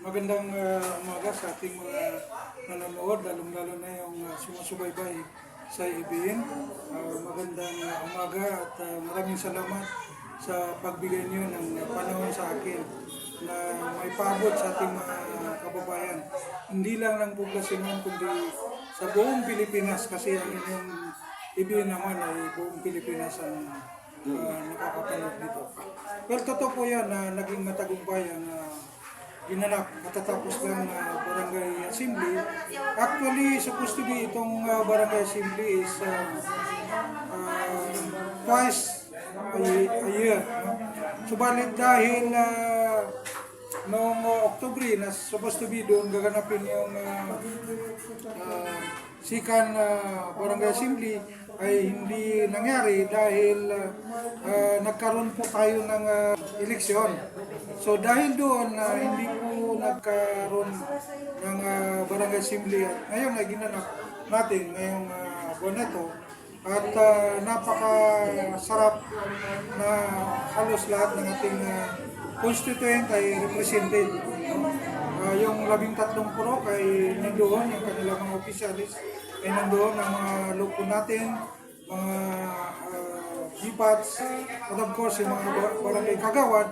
Magandang uh, umaga sa ating mga nanonood, lalong-lalo na yung uh, sumusubaybay sa IBN. Uh, magandang uh, umaga at uh, maraming salamat sa pagbigay niyo ng panahon sa akin na may paabot sa ating mga uh, kababayan. Hindi lang ng poblasyon kundi sa buong Pilipinas kasi ang inyong IBN naman ay buong Pilipinas ang uh, nakakapanood dito. Pero totoo po yan na naging matagumpay ang uh, ginanap katatapos ng uh, barangay assembly. Actually, supposed to be itong uh, barangay assembly is uh, uh, twice a, a year. Subalit dahil uh, noong uh, Oktubre na supposed to be doon gaganapin yung uh, uh, sikan uh, barangay assembly ay hindi nangyari dahil uh, uh, nagkaroon po tayo ng uh, eleksyon. So dahil doon na hindi po nagkaroon ng uh, barangay assembly at ngayon ay ginanap natin ngayong uh, buwan na to at uh, napakasarap na halos lahat ng ating uh, constituent ay represented. Uh, yung labing tatlong purok ay nandoon, yung kanilang mga opisyalis ay nandoon ang mga loko natin, mga uh, GPATs, at of course yung mga ba- barangay kagawad,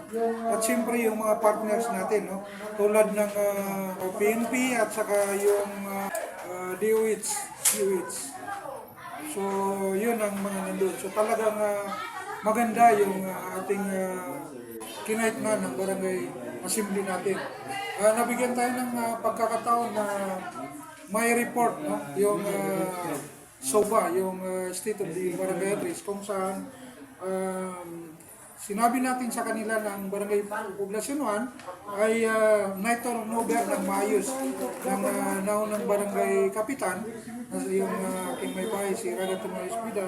at siyempre yung mga partners natin, no? tulad ng uh, PNP at saka yung uh, uh, DOH, DOH. So, yun ang mga nandun. So, talagang ah, maganda yung ah, ating uh, kinaitnan ng barangay assembly natin. Ah, nabigyan tayo ng ah, pagkakataon na may report, no? yung ah, SOBA, yung ah, State of the Barangay Address, kung saan um, sinabi natin sa kanila ng Barangay Poblasyon 1 ay uh, night or nover ng maayos ng uh, naunang barangay kapitan yung uh, aking may bahay si Raga Tumayo Espida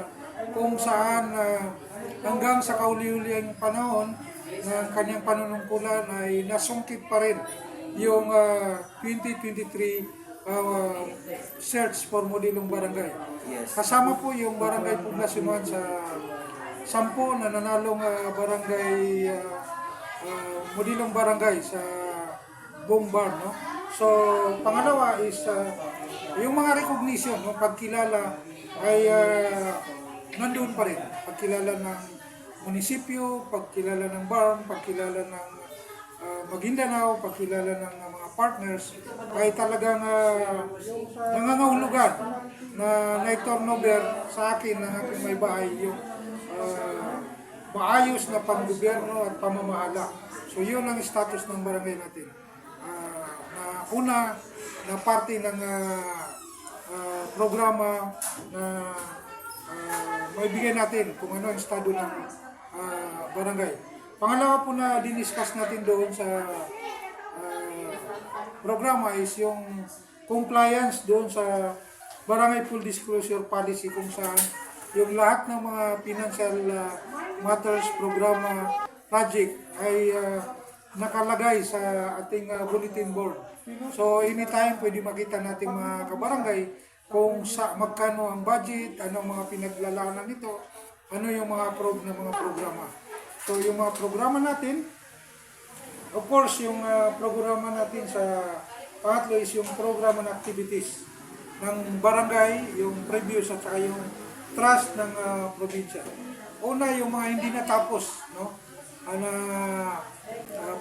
kung saan uh, hanggang sa kauli-uling panahon ng kanyang panunungkulan ay nasungkit pa rin yung uh, 2023 uh, search for modelong barangay. Kasama po yung barangay 1 sa sampo na nanalong ah, barangay uh, modilong barangay sa buong bar no? So pangalawa is ah, yung mga recognition no? Pagkilala ay ah, nandoon pa rin. Pagkilala ng munisipyo pagkilala ng bar pagkilala ng ah, Maguindanao pagkilala ng mga partners ay talagang uh, nangangahulugan na na turnover sa akin ng aking may bahay yung ah, maayos na panggobyerno at pamamahala. So yun ang status ng barangay natin. Ah, na una, na parte ng ah, ah, programa na uh, maibigay natin kung ano ang estado ng ah, barangay. Pangalawa po na diniscuss natin doon sa programa is yung compliance doon sa barangay full disclosure policy kung saan yung lahat ng mga financial ah, matters programa project ay ah, nakalagay sa ating ah, bulletin board. So anytime pwede makita nating mga kabarangay kung sa magkano ang budget, ano ang mga pinaglalanan nito, ano yung mga approve na mga programa. So yung mga programa natin, Of course, yung ah, programa natin sa pangatlo is yung program and activities ng barangay, yung previous at saka yung trust ng ah, probinsya. Una, yung mga hindi natapos, no? Ang ah,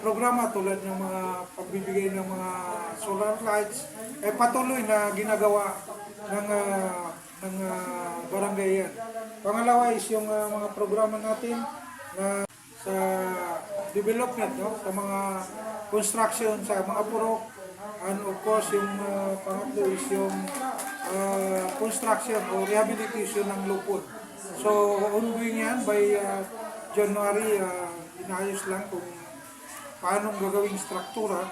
programa tulad ng mga pagbibigay ng mga solar lights, eh patuloy na ginagawa ng ah, ng ah, barangay yan. Pangalawa is yung ah, mga programa natin na sa development no? Sa mga construction sa mga purok and of course yung uh, pangatlo is yung uh, construction o rehabilitation ng lupon. So ongoing yan by uh, January uh, inayos lang kung paano gagawing struktura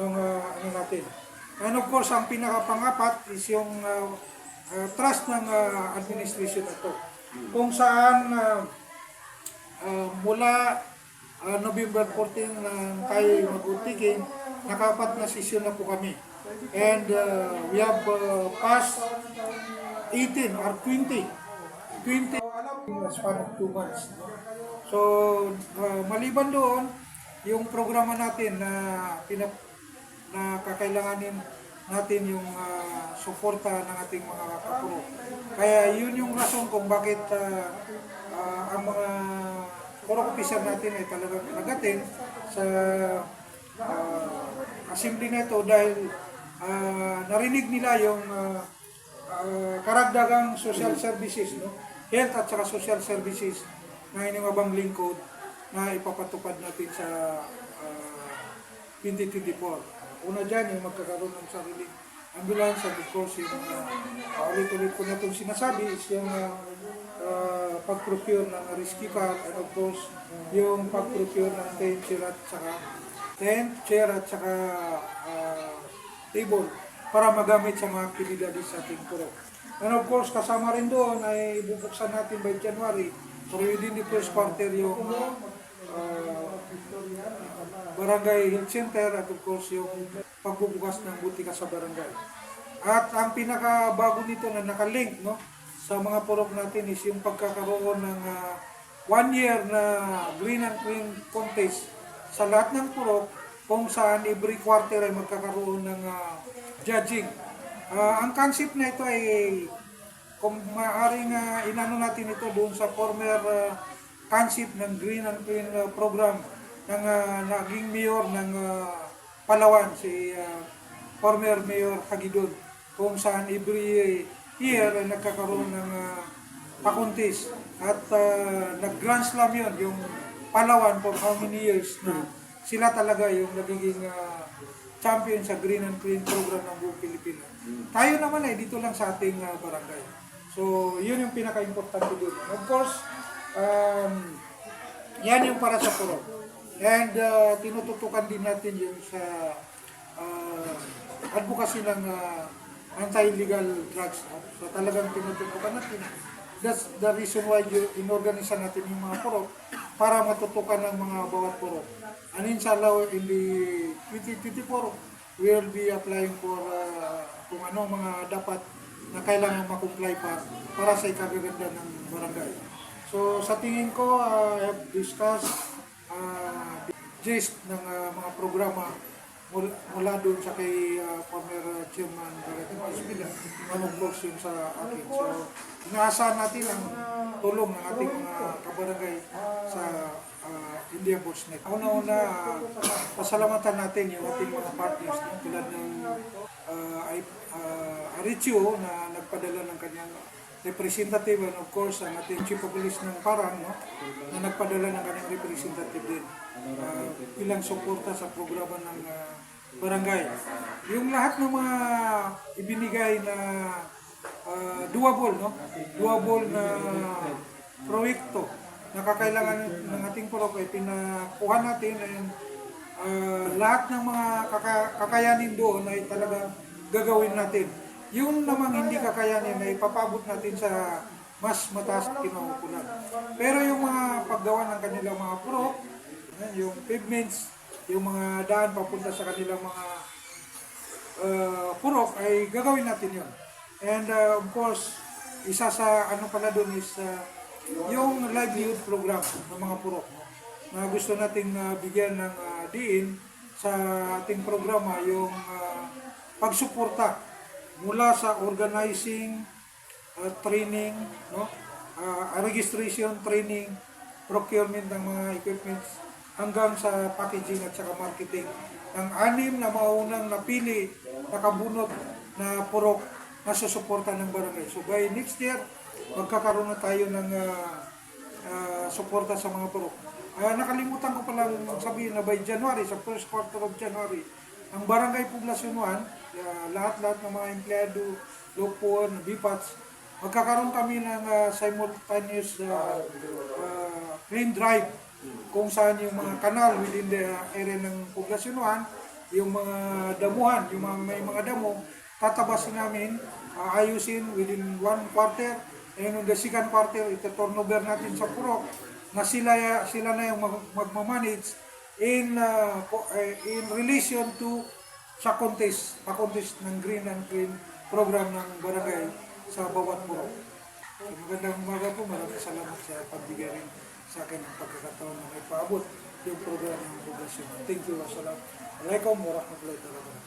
ng uh, ano natin. And of course ang pinakapangapat is yung uh, uh, trust ng uh, administration ito kung saan uh, Ah, mula ah, November 14 ng tayo mag-utikin, nakapat na session na po kami. And ah, we have ah, passed 18 or 20. 20 in a span of 2 months. So, ah, maliban doon, yung programa natin na pinap na kakailanganin natin yung ah, suporta ng ating mga kapuro. Kaya yun yung rason kung bakit ah, ah, ang mga purok officer natin ay talagang nagatin sa uh, assembly na ito dahil ah, narinig nila yung ah, ah, karagdagang social services, no? health at saka social services na iningabang lingkod na ipapatupad natin sa ah, 2024. Una dyan, yung magkakaroon ng sarili ambulance and of course yung uh, ulit-ulit ko na itong sinasabi is yung ah, ah, pag-procure ng rescue car and of course yung pag-procure ng tent chair at saka tent chair at saka ah, table para magamit sa mga actividades sa ating puro. And of course, kasama rin doon ay bubuksan natin by January or within the first quarter yung ah, barangay health center at of course yung pagbubukas ng butika sa barangay. At ang pinakabago nito na nakalink no, sa mga purok natin is yung pagkakaroon ng ah, one year na green and clean contest sa lahat ng purok kung saan every quarter ay magkakaroon ng ah, judging. Ah, ang concept na ito ay kung maaaring ah, inano natin ito doon sa former ah, concept ng Green and Clean ah, program ng ah, naging mayor ng ah, Palawan, si ah, former Mayor Hagidon, kung saan every year ay nagkakaroon ng uh, pakuntis. At ah, nag-grand slam yun, yung Palawan for how many years na sila talaga yung nagiging ah, champion sa Green and Clean program ng buong Pilipinas. Tayo naman ay dito lang sa ating ah, barangay. So, yun yung pinaka-importante doon. Of course, um, yan yung para sa puro. And uh, tinututukan din natin yung sa uh, advocacy ng uh, anti-illegal drugs. So talagang tinututukan natin. That's the reason why you, inorganisa natin yung mga purok para matutukan ng mga bawat purok. And inshallah, in the 2024, we will be applying for uh, kung ano mga dapat na kailangan makomply pa para sa ikagaganda ng barangay. So sa tingin ko, uh, I have discussed uh, gist ng uh, mga programa mula, mula doon sa kay uh, former uh, chairman Hospital, manong course yung sa akin. So, inaasahan natin ang tulong ng ating mga kabarangay sa uh, India Boats Net. Una-una, uh, pasalamatan natin yung ating mga partners tulad ng uh, uh, Arichio na nagpadala ng kanyang representative and of course ang ating chief of police ng Parang no, na nagpadala ng kanyang representative din uh, bilang suporta sa programa ng uh, barangay. Yung lahat ng mga ibinigay na uh, doable, no? doable na proyekto na kakailangan ng ating purok ay pinakuha natin and uh, lahat ng mga kaka- kakayanin doon ay talagang gagawin natin. Yung namang hindi kakayanin ay papabot natin sa mas mataas na kinaukulan. Pero yung mga paggawa ng kanilang mga purok, yan, yung pavements, yung mga daan papunta sa kanilang mga uh, purok ay gagawin natin yun. And uh, of course, isa sa ano pala doon is uh, yung livelihood program ng mga purok na gusto nating uh, bigyan ng uh, diin sa ating programa yung uh, pagsuporta mula sa organizing, uh, training, no? uh, registration, training, procurement ng mga equipments hanggang sa packaging at saka marketing ng anim na maunang napili nakabunot na purok na susuporta ng barangay. So by next year, magkakaroon na tayo ng uh, uh, suporta sa mga purok. Ah, nakalimutan ko palang sabihin na by January, sa first quarter of January, ang Barangay Poblasyon 1, ah, lahat-lahat ng mga empleyado, lupon, bipats, magkakaroon kami ng ah, simultaneous uh, clean drive kung saan yung mga kanal within the area ng Poblasyon 1, yung mga damuhan, yung mga, may mga damo, tatabasin namin, ah, ayusin within one quarter, and on the second quarter, ito turnover natin sa Purok, na sila sila na yung mag, magmamanage in uh, eh, in relation to sa contest, pa-contest ng Green and Clean program ng barangay sa bawat purok. So, magandang umaga po, maraming salamat sa pagbigay rin sa akin ng pagkakataon na may paabot yung program ng poblasyon. Thank you, wassalam. Assalamualaikum warahmatullahi wabarakatuh.